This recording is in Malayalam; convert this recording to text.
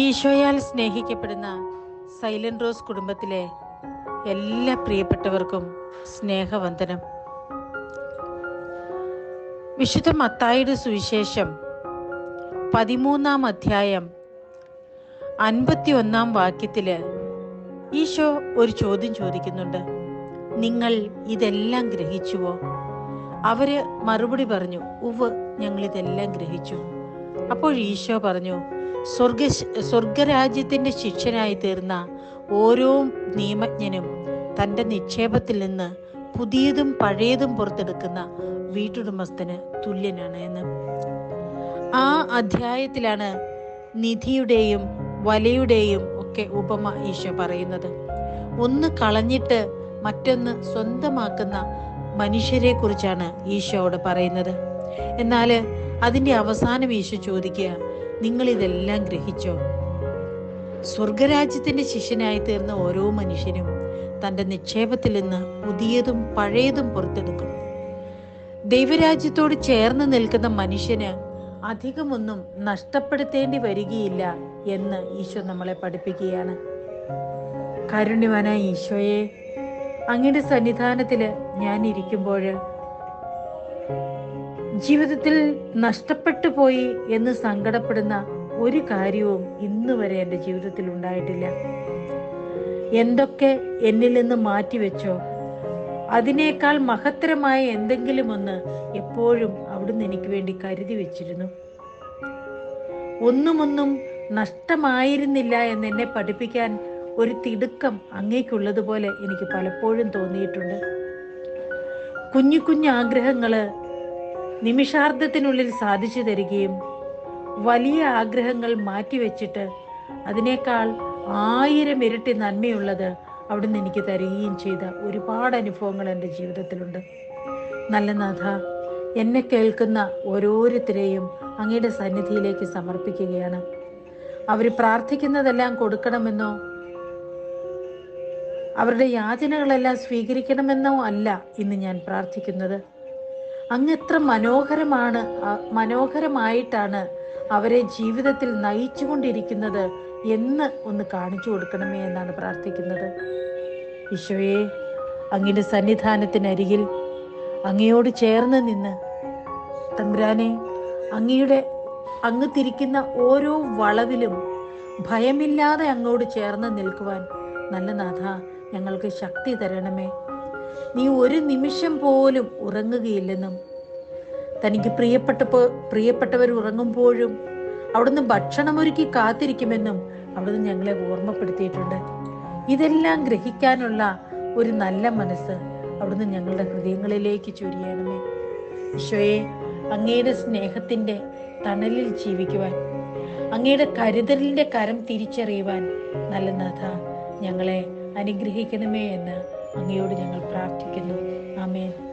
ഈശോയാൽ സ്നേഹിക്കപ്പെടുന്ന സൈലന്റ് റോസ് കുടുംബത്തിലെ എല്ലാ പ്രിയപ്പെട്ടവർക്കും സ്നേഹവന്ദനം. വിശുദ്ധ മത്തായുടെ സുവിശേഷം പതിമൂന്നാം അധ്യായം അൻപത്തി ഒന്നാം വാക്യത്തിൽ ഈശോ ഒരു ചോദ്യം ചോദിക്കുന്നുണ്ട്. നിങ്ങൾ ഇതെല്ലാം ഗ്രഹിച്ചുവോ? അവർ മറുപടി പറഞ്ഞു ഉവ് ഞങ്ങൾ ഇതെല്ലാം ഗ്രഹിച്ചു. അപ്പോൾ ഈശോ പറഞ്ഞു സ്വർഗ സ്വർഗരാജ്യത്തിന്റെ ശിക്ഷനായി തീർന്ന ഓരോ നിയമജ്ഞനും തന്റെ നിക്ഷേപത്തിൽ നിന്ന് പുതിയതും പഴയതും പുറത്തെടുക്കുന്ന വീട്ടുടമസ്ഥന് തുല്യനാണ് എന്ന്. ആ അധ്യായത്തിലാണ് നിധിയുടെയും വലയുടെയും ഒക്കെ ഉപമ ഈശോ പറയുന്നത്. ഒന്ന് കളഞ്ഞിട്ട് മറ്റൊന്ന് സ്വന്തമാക്കുന്ന മനുഷ്യരെ കുറിച്ചാണ് ഈശോ അവിടെ പറയുന്നത്. എന്നാൽ അതിന്റെ അവസാനം യേശു ചോദിക്കുക നിങ്ങൾ ഇതെല്ലാം ഗ്രഹിച്ചോ? സ്വർഗരാജ്യത്തിന്റെ ശിഷ്യനായി തീർന്ന ഓരോ മനുഷ്യനും തന്റെ നിക്ഷേപത്തിൽ നിന്ന് പുതിയതും പഴയതും പുറത്തെടുക്കും ദൈവരാജ്യത്തോട് ചേർന്ന് നിൽക്കുന്ന മനുഷ്യന് അധികമൊന്നും നഷ്ടപ്പെടുത്തേണ്ടി വരികയില്ല എന്ന് ഈശോ നമ്മളെ പഠിപ്പിക്കുകയാണ്. കാരുണ്യവാനായ ഈശോയെ അങ്ങയുടെ സന്നിധാനത്തിൽ ഞാൻ ഇരിക്കുമ്പോൾ ജീവിതത്തിൽ നഷ്ടപ്പെട്ടു പോയി എന്ന് സങ്കടപ്പെടുന്ന ഒരു കാര്യവും ഇന്ന് വരെ എന്റെ ജീവിതത്തിൽ ഉണ്ടായിട്ടില്ല. എന്തൊക്കെ എന്നിൽ നിന്ന് മാറ്റിവെച്ചോ അതിനേക്കാൾ മഹത്തരമായ എന്തെങ്കിലും ഒന്ന് എപ്പോഴും അവിടുന്ന് എനിക്ക് വേണ്ടി കരുതി വെച്ചിരുന്നു. ഒന്നുമൊന്നും നഷ്ടമായിരുന്നില്ല എന്ന് എന്നെ പഠിപ്പിക്കാൻ ഒരു തിടുക്കം അങ്ങേക്കുള്ളതുപോലെ എനിക്ക് പലപ്പോഴും തോന്നിയിട്ടുണ്ട്. കുഞ്ഞു കുഞ്ഞു ആഗ്രഹങ്ങൾ നിമിഷാർദ്ധത്തിനുള്ളിൽ സാധിച്ചു തരികയും വലിയ ആഗ്രഹങ്ങൾ മാറ്റിവെച്ചിട്ട് അതിനേക്കാൾ ആയിരം ഇരട്ടി നന്മയുള്ളത് അവിടുന്ന് എനിക്ക് തരികയും ചെയ്ത ഒരുപാട് അനുഭവങ്ങൾ എന്റെ ജീവിതത്തിലുണ്ട്. നല്ല നാഥ എന്നെ കേൾക്കുന്ന ഓരോരുത്തരെയും അങ്ങയുടെ സന്നിധിയിലേക്ക് സമർപ്പിക്കുകയാണ്. അവർ പ്രാർത്ഥിക്കുന്നതെല്ലാം കൊടുക്കണമെന്നോ അവരുടെ യാചനകളെല്ലാം സ്വീകരിക്കണമെന്നോ അല്ല ഇന്ന് ഞാൻ പ്രാർത്ഥിക്കുന്നത്. അങ്ങ് എത്ര മനോഹരമാണ് മനോഹരമായിട്ടാണ് അവരെ ജീവിതത്തിൽ നയിച്ചുകൊണ്ടിരിക്കുന്നത് എന്ന് ഒന്ന് കാണിച്ചു കൊടുക്കണമേ എന്നാണ് പ്രാർത്ഥിക്കുന്നത്. ഈശോയെ അങ്ങയുടെ സന്നിധാനത്തിനരികിൽ അങ്ങയോട് ചേർന്ന് നിന്ന് തമ്പുരാനെ അങ്ങയുടെ അങ്ങ് തിരിക്കുന്ന ഓരോ വളവിലും ഭയമില്ലാതെ അങ്ങോട് ചേർന്ന് നിൽക്കുവാൻ നല്ല നാഥ ഞങ്ങൾക്ക് ശക്തി തരണമേ. നീ ഒരു നിമിഷം പോലും ഉറങ്ങുകയില്ലെന്നും തനിക്ക് പ്രിയപ്പെട്ട പ്രിയപ്പെട്ടവർ ഉറങ്ങുമ്പോഴും അവിടുന്ന് ഭക്ഷണമൊരുക്കി കാത്തിരിക്കുമെന്നും അവിടുന്ന് ഞങ്ങളെ ഓർമ്മപ്പെടുത്തിയിട്ടുണ്ട്. ഇതെല്ലാം ഗ്രഹിക്കാനുള്ള ഒരു നല്ല മനസ്സ് അവിടുന്ന് ഞങ്ങളുടെ ഹൃദയങ്ങളിലേക്ക് ചൊരിയണമേ. ഈശോയെ അങ്ങയുടെ സ്നേഹത്തിന്റെ തണലിൽ ജീവിക്കുവാൻ അങ്ങയുടെ കരുതലിന്റെ കരം തിരിച്ചറിയുവാൻ നല്ല നാഥ ഞങ്ങളെ അനുഗ്രഹിക്കണമേ എന്ന് അങ്ങയോട് ഞങ്ങൾ പ്രാർത്ഥിക്കുന്നു. ആമേൻ.